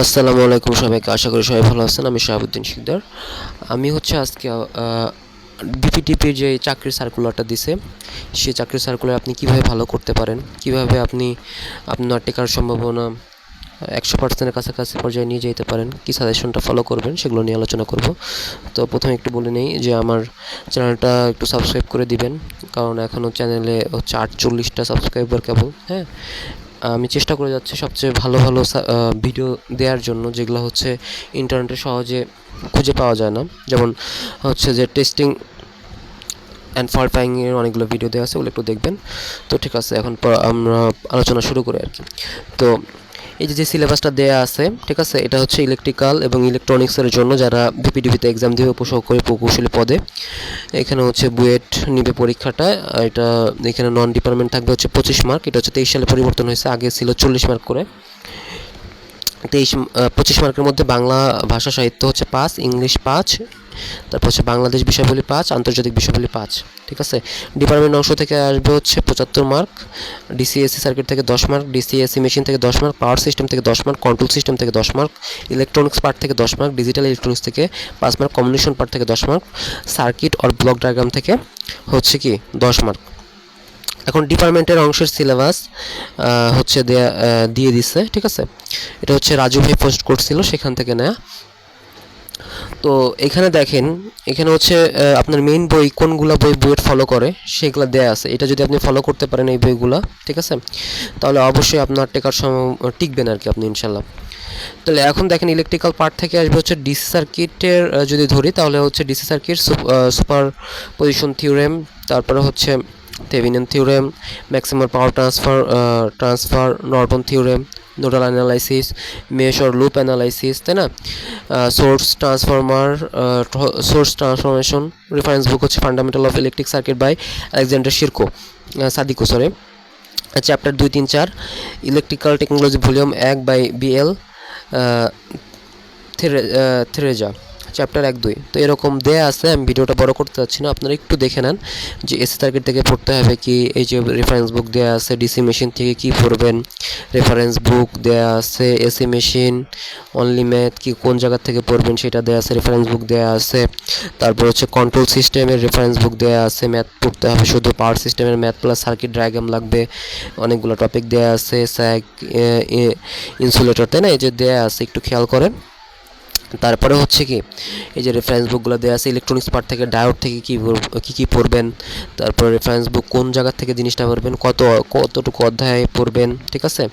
আসসালামু আলাইকুম সবাইকে, আশা করি সবাই ভালো আছেন। আমি শাহাবুদ্দিন শিকদার। আমি হচ্ছে আজকে বিপিটিপির যে চাকরির সার্কুলারটা দিছে, সেই চাকরির সার্কুলার আপনি কীভাবে ভালো করতে পারেন? কীভাবে আপনি আপনার টেকার সম্ভাবনা একশো পার্সেন্টের কাছাকাছি পর্যায়ে নিয়ে যেতে পারেন? কী সাজেশনটা ফলো করবেন? সেগুলো নিয়ে আলোচনা করব। তো প্রথমে একটু বলে নেই যে আমার চ্যানেলটা একটু সাবস্ক্রাইব করে দিবেন, কারণ এখনও চ্যানেলে হচ্ছে আটচল্লিশটা সাবস্ক্রাইবার কেবল হ্যাঁ? আমি চেষ্টা করে যাচ্ছি সবচেয়ে ভালো ভালো ভিডিও দেওয়ার জন্য, যেগুলো হচ্ছে ইন্টারনেটে সহজে খুঁজে পাওয়া যায় না। যেমন হচ্ছে যে টেস্টিং অ্যান্ড ফলফাইংয়ের অনেকগুলো ভিডিও দেওয়া আছে, ওগুলো একটু দেখবেন। তো ঠিক আছে, এখন আমরা আলোচনা শুরু করি আর কি। তো এই যে যে সিলেবাসটা দেয়া আছে, ঠিক আছে, এটা হচ্ছে ইলেকট্রিক্যাল এবং ইলেকট্রনিক্সের জন্য যারা বিপিডিবিতে এক্সাম দেবে উপসহকারী প্রকৌশলী পদে। এখানে হচ্ছে বুয়েট নিবে পরীক্ষাটা এটা এখানে নন ডিপার্টমেন্ট থাকবে হচ্ছে পঁচিশ মার্ক এটা হচ্ছে তেইশ সালে পরিবর্তন হয়েছে, আগে ছিল চল্লিশ মার্ক করে। তেইশ পঁচিশ মার্কের মধ্যে বাংলা ভাষা সাহিত্য হচ্ছে পাঁচ, ইংলিশ পাঁচ তারপর হচ্ছে বাংলাদেশ বিষয়বলী পাঁচ, আন্তর্জাতিক বিষয়বলী পাঁচ, ঠিক আছে? ডিপার্টমেন্ট অংশ থেকে আসবে হচ্ছে পঁচাত্তর মার্ক ডিসিএসসি সার্কিট থেকে দশ মার্ক ডিসিএসসি মেশিন থেকে দশ মার্ক পাওয়ার সিস্টেম থেকে দশ মার্ক কন্ট্রোল সিস্টেম থেকে দশ মার্ক ইলেকট্রনিক্স পার্ট থেকে দশ মার্ক ডিজিটাল ইলেকট্রনিক্স থেকে পাঁচ মার্ক কমিউনিকেশন পার্ট থেকে দশ mark circuit or block diagram থেকে হচ্ছে কি দশ মার্ক এখন ডিপার্টমেন্টের অংশের সিলেবাস হচ্ছে দেয়া দিয়ে দিচ্ছে ঠিক আছে? এটা হচ্ছে রাজু ভাই পোস্ট করছিল, সেখান থেকে নেয়া। তো এখানে দেখেন, এখানে হচ্ছে আপনার মেইন বই কোনগুলো বই বুয়েট ফলো করে, সেগুলো দেয়া আছে। এটা যদি আপনি ফলো করতে পারেন এই বইগুলো, ঠিক আছে? তাহলে অবশ্যই আপনার টেকার সময় টিকবেন আর কি আপনি ইনশাল্লাহ তাহলে এখন দেখেন ইলেকট্রিক্যাল পার্ট থেকে আসবে হচ্ছে ডিসি সার্কিটের যদি ধরি, তাহলে হচ্ছে DC circuit superposition theorem তারপরে হচ্ছে Thevenin theorem maximum power transfer transfer Norton theorem nodal analysis mesh or loop analysis তাই না? Source transformer source transformation reference book হচ্ছে fundamental of electric circuit by Alexander শিরকো Sadiku সরে chapter দুই, তিন, চার electrical technology volume এক by BL Theraja chapter এক দুই। তো এরকম দেয়া আছে, আমি ভিডিওটা বড় করতে চাচ্ছি না, আপনারা একটু দেখে নেন যে এসি সার্কিট থেকে পড়তে হবে কি, এই যে রেফারেন্স বুক দেয়া আছে ডিসি মেশিন থেকে কি পড়বেন রেফারেন্স বুক দেয়া আছে এসি মেশিন অনলি ম্যাথ কি কোন জায়গা থেকে পড়বেন সেটা দেয়া আছে রেফারেন্স বুক দেয়া আছে, তারপর হচ্ছে কন্ট্রোল সিস্টেমের রেফারেন্স বুক দেয়া আছে ম্যাথ পড়তে হবে, শুধু পাওয়ার সিস্টেমের ম্যাথ প্লাস সার্কিট ডায়াগ্রাম লাগবে, অনেকগুলো টপিক দেয়া আছে স্যাক ইনসুলেটর তাই না? এই যে দেয়া আছে, একটু খেয়াল করেন। তারপরে হচ্ছে কি, এই যে রেফারেন্স বুকগুলো দেওয়া আছে ইলেকট্রনিক্স পার্ট থেকে ডায়োড থেকে কী কী কী পড়বেন, তারপরে রেফারেন্স বুক কোন জায়গা থেকে জিনিসটা পড়বেন, কত, কতটুকু অধ্যায় পড়বেন, ঠিক আছে?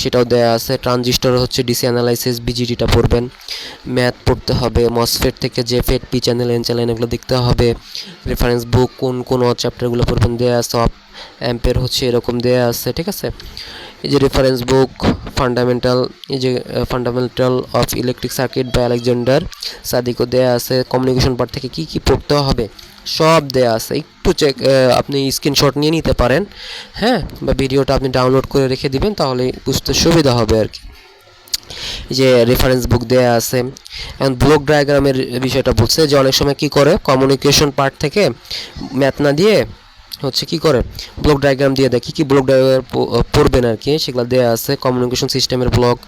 সেটাও দেওয়া আছে ট্রানজিস্টর হচ্ছে ডিসি অ্যানালাইসিস বিজিডিটা পড়বেন ম্যাথ পড়তে হবে মসফেট থেকে যে FET P channel N channel এগুলো দেখতে হবে রেফারেন্স বুক কোন কোন চ্যাপ্টারগুলো পড়বেন দেওয়া আছে অ্যাম্পের হচ্ছে এরকম দেওয়া আছে, ঠিক আছে? এই যে রেফারেন্স বুক ফান্ডামেন্টাল যে ফান্ডামেন্টাল অফ ইলেকট্রিক সার্কিট বা আলেকজান্ডার সাদিকও দেয়া আছে কমিউনিকেশন পার্ট থেকে কি কি পড়তে হবে, সব দেয়া আছে, একটু চেক আপনি স্ক্রিনশট নিয়ে নিতে পারেন হ্যাঁ বা ভিডিওটা আপনি ডাউনলোড করে রেখে দিবেন, তাহলে বুঝতে সুবিধা হবে আর কি। যে রেফারেন্স বুক দেয়া আছে, এখন ব্লক ডায়াগ্রামের বিষয়টা বলছে যে, অনেক সময় কি করে কমিউনিকেশন পার্ট থেকে ম্যাথ না দিয়ে হচ্ছে কি করে? ব্লক ডায়াগ্রাম দিয়ে দেয় কী কী ব্লক ডায়াগ্রাম পড়বেন আর কি। সেগুলো দেওয়া আছে কমিউনিকেশন সিস্টেমের ব্লক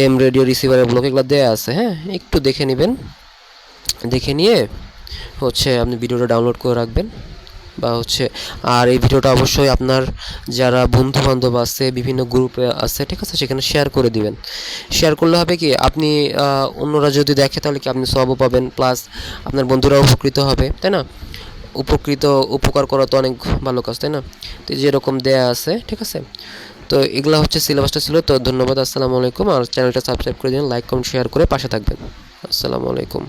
এম রেডিও রিসিভারের ব্লক এগুলো দেওয়া আছে হ্যাঁ? একটু দেখে নেবেন। দেখে নিয়ে হচ্ছে আপনি ভিডিওটা ডাউনলোড করে রাখবেন। বা হচ্ছে, আর এই ভিডিওটা অবশ্যই আপনার যারা বন্ধু বান্ধব আছে, বিভিন্ন গ্রুপে আছে, ঠিক আছে? সেখানে শেয়ার করে দিবেন। শেয়ার করলে হবে কি, আপনি অন্যরা যদি দেখে তাহলে কি আপনি সবও পাবেন প্লাস আপনার বন্ধুরা উপকৃত হবে, তাই না? উপকৃত, উপকার করা তো অনেক ভালো কাজ, তাই না? তো যেরকম দেয়া আছে, ঠিক আছে? তো এগুলো হচ্ছে সিলেবাসটা ছিল, তো ধন্যবাদ, আসসালামু আলাইকুম। আর চ্যানেলটা সাবস্ক্রাইব করে দিন লাইক কমেন্ট শেয়ার করে পাশে থাকবেন। আসসালামু আলাইকুম।